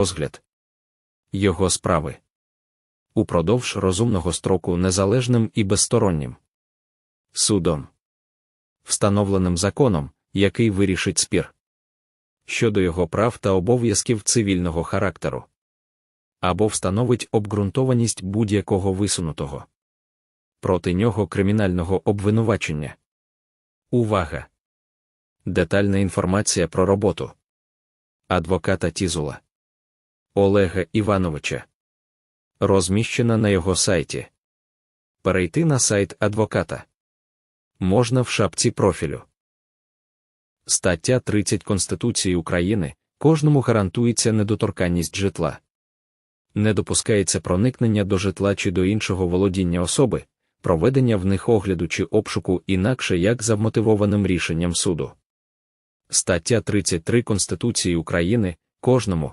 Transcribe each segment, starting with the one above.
розгляд його справи. Упродовж розумного строку незалежним і безстороннім. Судом, встановленим законом, який вирішить спір. Щодо його прав та обов'язків цивільного характеру. Або встановить обґрунтованість будь-якого висунутого. Проти нього кримінального обвинувачення. Увага! Детальна інформація про роботу. Адвоката Тізула Олега Івановича розміщена на його сайті. Перейти на сайт адвоката можна в шапці профілю. Стаття 30 Конституції України кожному гарантується недоторканність житла. Не допускається проникнення до житла чи до іншого володіння особи, проведення в них огляду чи обшуку інакше як за вмотивованим рішенням суду. Стаття 33 Конституції України кожному,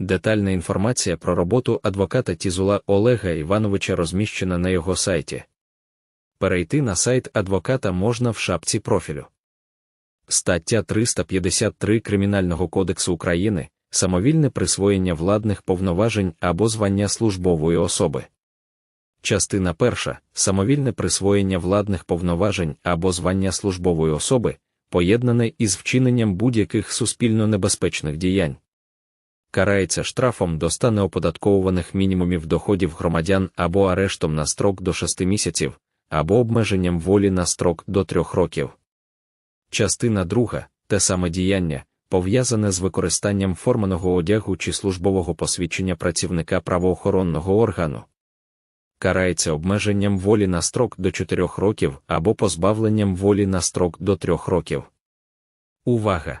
Детальна інформація про роботу адвоката Тізула Олега Івановича розміщена на його сайті. Перейти на сайт адвоката можна в шапці профілю. Стаття 353 Кримінального кодексу України самовільне присвоєння владних повноважень або звання службової особи. Частина перша самовільне присвоєння владних повноважень або звання службової особи, поєднане із вчиненням будь-яких суспільно небезпечних діянь. Карається штрафом до 100 неоподатковуваних мінімумів доходів громадян або арештом на строк до 6 місяців, або обмеженням волі на строк до 3 років. Частина друга те саме діяння, пов'язане з використанням форманого одягу чи службового посвідчення працівника правоохоронного органу. Карається обмеженням волі на строк до 4 років або позбавленням волі на строк до 3 років. Увага!